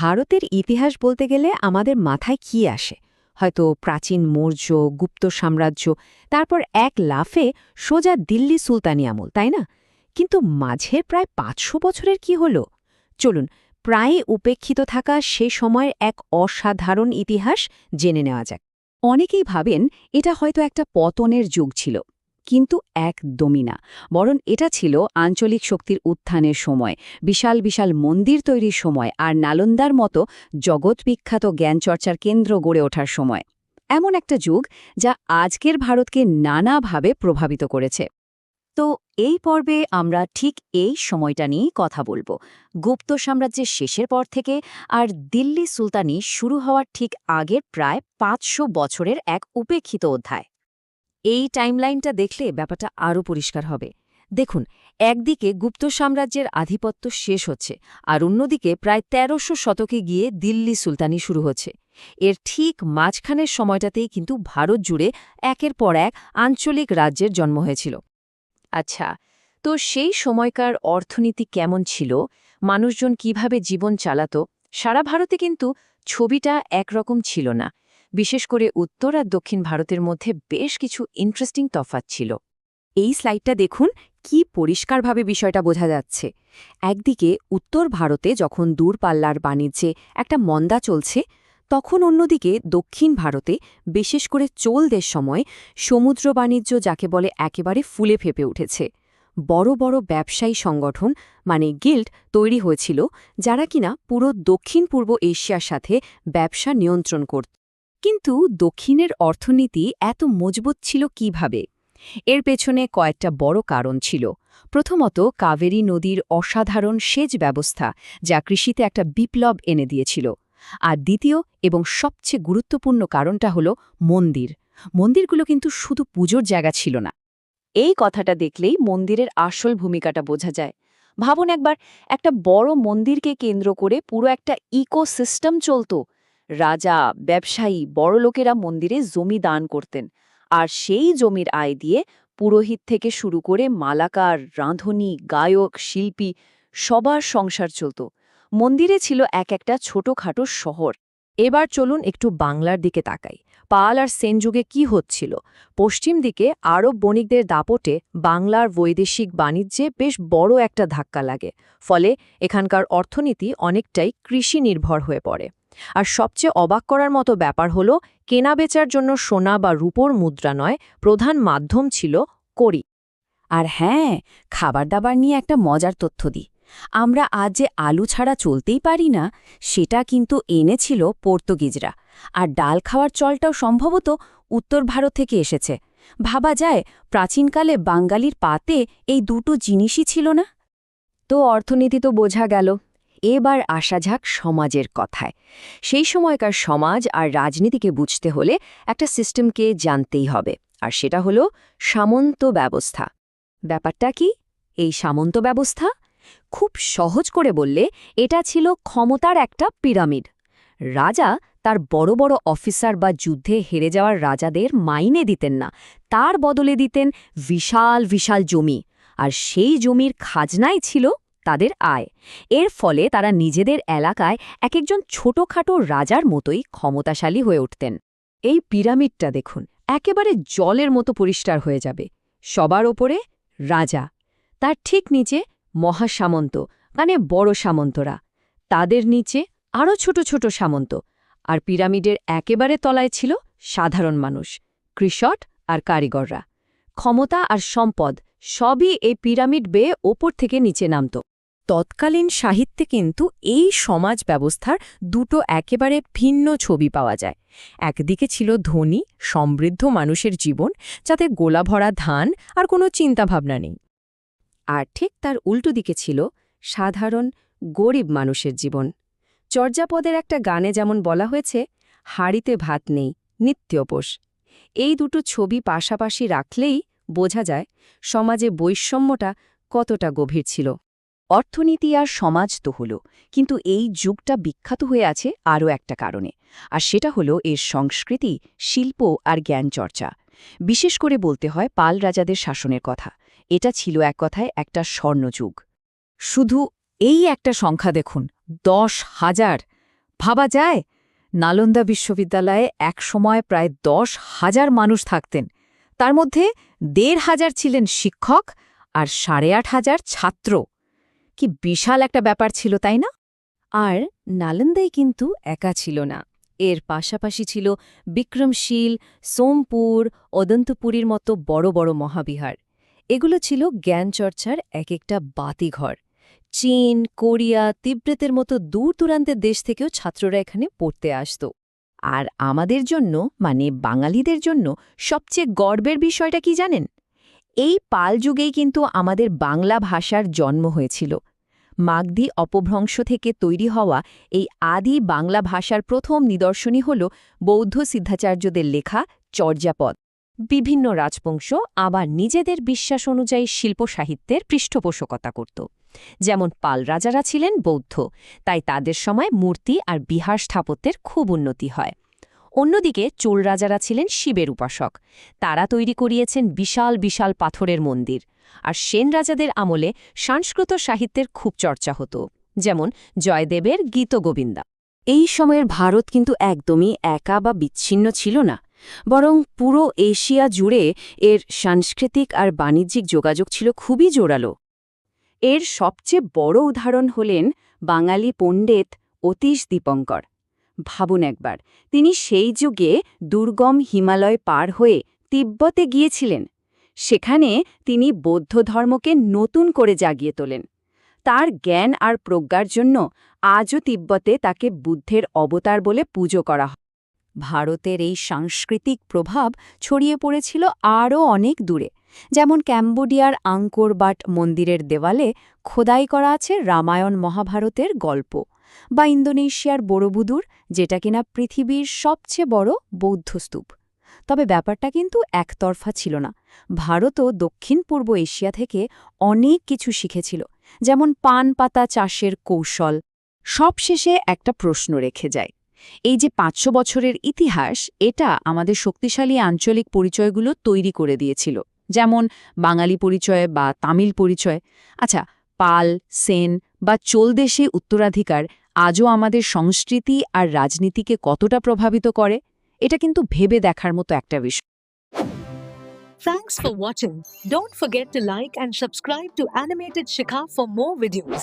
ভারতের ইতিহাস বলতে গেলে আমাদের মাথায় কি আসে? হয়তো প্রাচীন মৌর্য, গুপ্ত সাম্রাজ্য, তারপর এক লাফে সোজা দিল্লি সুলতানি আমল, তাই না? কিন্তু মাঝে প্রায় পাঁচশো বছরের কি হলো? চলুন প্রায় উপেক্ষিত থাকা সে সময়ের এক অসাধারণ ইতিহাস জেনে নেওয়া যাক। অনেকেই ভাবেন এটা হয়তো একটা পতনের যুগ ছিল। কিন্তু একদমই না। বরং এটা ছিল আঞ্চলিক শক্তির উত্থানের সময়, বিশাল বিশাল মন্দির তৈরির সময় আর নালন্দার মতো জগৎ জগৎবিখ্যাত জ্ঞানচর্চার কেন্দ্র গড়ে ওঠার সময়। এমন একটা যুগ যা আজকের ভারতকে নানাভাবে প্রভাবিত করেছে। তো এই পর্বে আমরা ঠিক এই সময়টা নিয়েই কথা বলব। গুপ্ত সাম্রাজ্যের শেষের পর থেকে আর দিল্লি সুলতানি শুরু হওয়ার ঠিক আগের প্রায় পাঁচশো বছরের এক উপেক্ষিত অধ্যায়। এই টাইমলাইনটা দেখলে ব্যাপারটা আরও পরিষ্কার হবে। দেখুন, একদিকে গুপ্ত সাম্রাজ্যের আধিপত্য শেষ হচ্ছে আর অন্যদিকে প্রায় তেরোশো শতকে গিয়ে দিল্লি সুলতানি শুরু হচ্ছে। এর ঠিক মাঝখানের সময়টাতেই কিন্তু ভারত জুড়ে একের পর এক আঞ্চলিক রাজ্যের জন্ম হয়েছিল। আচ্ছা তো সেই সময়কার অর্থনীতি কেমন ছিল? মানুষজন কীভাবে জীবন চালাত? সারা ভারতে কিন্তু ছবিটা একরকম ছিল না। বিশেষ করে উত্তর আর দক্ষিণ ভারতের মধ্যে বেশ কিছু ইন্টারেস্টিং তফাৎ ছিল। এই স্লাইডটা দেখুন, কি পরিষ্কারভাবে বিষয়টা বোঝা যাচ্ছে। একদিকে, উত্তর ভারতে যখন দূরপাল্লার বাণিজ্যে একটা মন্দা চলছে, তখন অন্যদিকে দক্ষিণ ভারতে বিশেষ করে চোলদের সময় সমুদ্র বাণিজ্য যাকে বলে একেবারে ফুলে ফেপে উঠেছে। বড় বড় ব্যবসায়ী সংগঠন মানে গিল্ড, তৈরি হয়েছিল, যারা কিনা পুরো দক্ষিণ পূর্ব এশিয়ার সাথে ব্যবসা নিয়ন্ত্রণ করত। কিন্তু দক্ষিণের অর্থনীতি এত মজবুত ছিল কীভাবে? এর পেছনে কয়েকটা বড় কারণ ছিল। প্রথমত কাবেরী নদীর অসাধারণ সেচ ব্যবস্থা, যা কৃষিতে একটা বিপ্লব এনে দিয়েছিল। আর দ্বিতীয় এবং সবচেয়ে গুরুত্বপূর্ণ কারণটা হল মন্দির। মন্দিরগুলো কিন্তু শুধু পুজোর জায়গা ছিল না। এই কথাটা দেখলেই মন্দিরের আসল ভূমিকাটা বোঝা যায়। ভাবুন একবার, একটা বড় মন্দিরকে কেন্দ্র করে পুরো একটা ইকোসিস্টেম চলত। রাজা, ব্যবসায়ী বড়লোকেরা মন্দিরে জমি দান করতেন। আর সেই জমির আয় দিয়ে পুরোহিত থেকে শুরু করে মালাকার, রাঁধুনি, গায়ক, শিল্পী সবার সংসার চলত। মন্দিরে ছিল এক একটা ছোটখাটো শহর। এবার চলুন একটু বাংলার দিকে তাকাই। পাল আর সেন যুগে কি হচ্ছিল? পশ্চিম দিকে আরব বণিকদের দাপটে বাংলার বৈদেশিক বাণিজ্যে বেশ বড় একটা ধাক্কা লাগে। ফলে এখানকার অর্থনীতি অনেকটাই কৃষি নির্ভর হয়ে পড়ে। আর সবচেয়ে অবাক করার মতো ব্যাপার হল কেনাবেচার জন্য সোনা বা রূপোর মুদ্রা নয়, প্রধান মাধ্যম ছিল করি আর হ্যাঁ খাবার দাবার নিয়ে একটা মজার তথ্য দিই। আমরা আজ যে আলু ছাড়া চলতেই পারি না, সেটা কিন্তু এনেছিল পর্তুগিজরা। আর ডাল খাওয়ার চলটাও সম্ভবত উত্তর ভারত থেকে এসেছে। ভাবা যায়, প্রাচীনকালে বাঙালির পাতে এই দুটো জিনিসই ছিল না? তো অর্থনীতি তো বোঝা গেল। এবার আসা যাক সমাজের কথায়। সেই সময়কার সমাজ আর রাজনীতিকে বুঝতে হলে একটা সিস্টেমকে জানতেই হবে, আর সেটা হলো সামন্ত ব্যবস্থা। ব্যাপারটা কি? এই সামন্ত ব্যবস্থা? খুব সহজ করে বললে, এটা ছিল ক্ষমতার একটা পিরামিড। রাজা তার বড় বড় অফিসার বা যুদ্ধে হেরে যাওয়ার রাজাদের মাইনে দিতেন না, তার বদলে দিতেন বিশাল বিশাল জমি। আর সেই জমির খাজনাই ছিল তাদের আয়। এর ফলে তারা নিজেদের এলাকায় এক একজন ছোটখাটো রাজার মতোই ক্ষমতাশালী হয়ে উঠতেন। এই পিরামিডটা দেখুন, একেবারে জলের মতো পরিষ্কার হয়ে যাবে। সবার ওপরে রাজা, তার ঠিক নিচে মহাসামন্ত মানে বড় সামন্তরা। তাদের নিচে আরও ছোট ছোট সামন্ত। আর পিরামিডের একেবারে তলায় ছিল সাধারণ মানুষ, কৃষক আর কারিগররা। ক্ষমতা আর সম্পদ সবই এই পিরামিড বেয়ে ওপর থেকে নিচে নামত। তৎকালীন সাহিত্যে কিন্তু এই সমাজ ব্যবস্থার দুটো একেবারে ভিন্ন ছবি পাওয়া যায়। একদিকে ছিল ধনী, সমৃদ্ধ মানুষের জীবন, যাতে গোলাভরা ধান আর কোনো চিন্তাভাবনা নেই। আর ঠিক তার উল্টো দিকে ছিল সাধারণ, গরিব মানুষের জীবন। চর্যাপদের একটা গানে যেমন বলা হয়েছে, হাড়িতে ভাত নেই নিত্যপোষ এই দুটো ছবি পাশাপাশি রাখলেই বোঝা যায় সমাজে বৈষম্যটা কতটা গভীর ছিল। অর্থনীতি আর সমাজ তো হল, কিন্তু এই যুগটা বিখ্যাত হয়ে আছে আরও একটা কারণে, আর সেটা হলো এর সংস্কৃতি, শিল্প আর জ্ঞান চর্চা বিশেষ করে বলতে হয় পাল রাজাদের শাসনের কথা, এটা ছিল এক কথায় একটা স্বর্ণযুগ। শুধু এই একটা সংখ্যা দেখুন, দশ হাজার, ভাবা যায়? নালন্দা বিশ্ববিদ্যালয়ে এক সময় প্রায় দশ হাজার মানুষ থাকতেন, তার মধ্যে দেড় হাজার ছিলেন শিক্ষক আর সাড়ে আট হাজার ছাত্র। কি বিশাল একটা ব্যাপার ছিল, তাই না? আর নালন্দাই কিন্তু একা ছিল না। এর পাশাপাশি ছিল বিক্রমশীল, সোমপুর, অদন্তপুরীর মতো বড় বড় মহাবিহার। এগুলো ছিল জ্ঞানচর্চার এক একটা বাতিঘর। চীন, কোরিয়া, তিব্বতের মতো দূর দূরান্তের দেশ থেকেও ছাত্ররা এখানে পড়তে আসত। আর আমাদের জন্য মানে বাঙালিদের জন্য, সবচেয়ে গর্বের বিষয়টা কি জানেন? এই পাল যুগেই কিন্তু আমাদের বাংলা ভাষার জন্ম হয়েছিল। মাগধি অপভ্রংশ থেকে তৈরি হওয়া এই আদি বাংলা ভাষার প্রথম নিদর্শনী হল বৌদ্ধ সিদ্ধাচার্যদের লেখা চর্যাপদ। বিভিন্ন রাজবংশ আবার নিজেদের বিশ্বাস অনুযায়ী শিল্প সাহিত্যের পৃষ্ঠপোষকতা করত। যেমন পাল রাজারা ছিলেন বৌদ্ধ, তাই তাদের সময় মূর্তি আর বিহার স্থাপত্যের খুব উন্নতি হয়। অন্যদিকে চোল রাজারা ছিলেন শিবের উপাসক। তারা তৈরি করিয়েছেন বিশাল বিশাল পাথরের মন্দির। আর সেন রাজাদের আমলে সংস্কৃত সাহিত্যের খুব চর্চা হতো, যেমন জয়দেবের গীতগোবিন্দা এই সময়ের ভারত কিন্তু একদমই একা বা বিচ্ছিন্ন ছিল না, বরং পুরো এশিয়া জুড়ে এর সাংস্কৃতিক আর বাণিজ্যিক যোগাযোগ ছিল খুবই জোরালো। এর সবচেয়ে বড় উদাহরণ হলেন বাঙালি পণ্ডিত অতীশ দীপঙ্কর। ভাবুন একবার, তিনি সেই যুগে দুর্গম হিমালয় পার হয়ে তিব্বতে গিয়েছিলেন। সেখানে তিনি বৌদ্ধ ধর্মকে নতুন করে জাগিয়ে তোলেন। তার জ্ঞান আর প্রজ্ঞার জন্য আজও তিব্বতে তাকে বুদ্ধের অবতার বলে পুজো করা হয়। ভারতের এই সাংস্কৃতিক প্রভাব ছড়িয়ে পড়েছিল আরও অনেক দূরে, যেমন ক্যাম্বোডিয়ার আঙ্কোরবাট মন্দিরের দেওয়ালে খোদাই করা আছে রামায়ণ মহাভারতের গল্প। বা ইন্দোনেশিয়ার বড়বুদুর, যেটা কিনা পৃথিবীর সবচেয়ে বড় বৌদ্ধ স্তূপ। তবে ব্যাপারটা কিন্তু একতরফা ছিল না। ভারতও দক্ষিণ পূর্ব এশিয়া থেকে অনেক কিছু শিখেছিল, যেমন পান পাতা চাষের কৌশল। সবশেষে একটা প্রশ্ন রেখে যায় এই যে পাঁচশো বছরের ইতিহাস, এটা আমাদের শক্তিশালী আঞ্চলিক পরিচয়গুলো তৈরি করে দিয়েছিল। যেমন বাঙালি পরিচয় বা তামিল পরিচয়। আচ্ছা পাল, সেন বা চোলদেশে উত্তরাধিকার আজও আমাদের সংস্কৃতি আর রাজনীতিকে কতটা প্রভাবিত করে এটা কিন্তু ভেবে দেখার মতো একটা বিষয় Thanks for watching. Don't forget to like and subscribe to Animated Shikha for more videos.